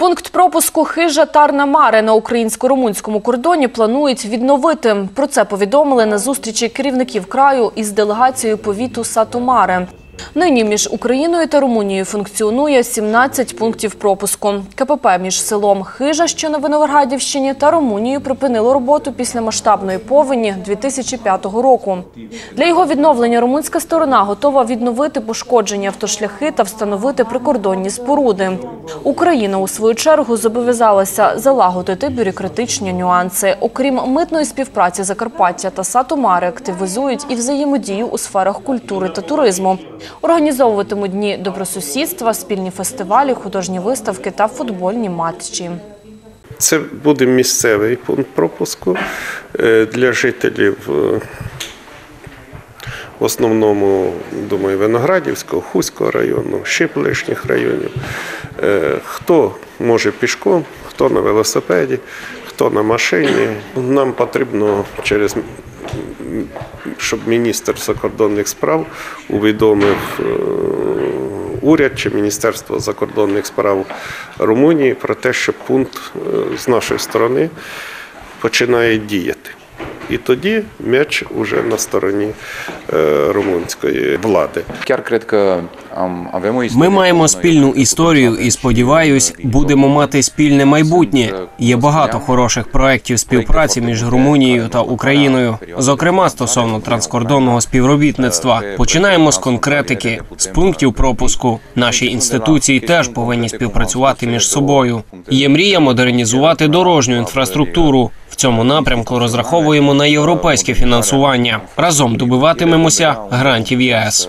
Пункт пропуску хижа Тарна Маре на українсько-румунському кордоні планують відновити. Про це повідомили на зустрічі керівників краю із делегацією повіту Сату-Маре. Нині між Україною та Румунією функціонує 17 пунктів пропуску. КПП між селом Хижа, що на Виноградівщині, та Румунією припинило роботу після масштабної повені 2005 року. Для його відновлення румунська сторона готова відновити пошкоджені автошляхи та встановити прикордонні споруди. Україна у свою чергу зобов'язалася залагодити бюрократичні нюанси. Окрім митної співпраці Закарпаття та Сатомари активізують і взаємодію у сферах культури та туризму. Організовуватимуть дні добросусідства, спільні фестивалі, художні виставки та футбольні матчі. Це буде місцевий пункт пропуску е, для жителів. е, В основному, думаю, Виноградівського, Хуського району, ще ближніх районів. Е, Хто може пішком, хто на велосипеді, хто на машині. Нам потрібно через щоб міністр закордонних справ увідомив е, уряд чи Міністерство закордонних справ Румунії про те, що пункт е, з нашої сторони починає діяти. І тоді м'яч уже на стороні е, румунської влади. Ми маємо спільну історію і сподіваюсь, будемо мати спільне майбутнє. Є багато хороших проєктів співпраці між Румунією та Україною, зокрема стосовно транскордонного співробітництва. Починаємо з конкретики, з пунктів пропуску. Наші інституції теж повинні співпрацювати між собою. Є мрія модернізувати дорожню інфраструктуру. В цьому напрямку розраховуємо на європейське фінансування. Разом добиватимемося грантів ЄС.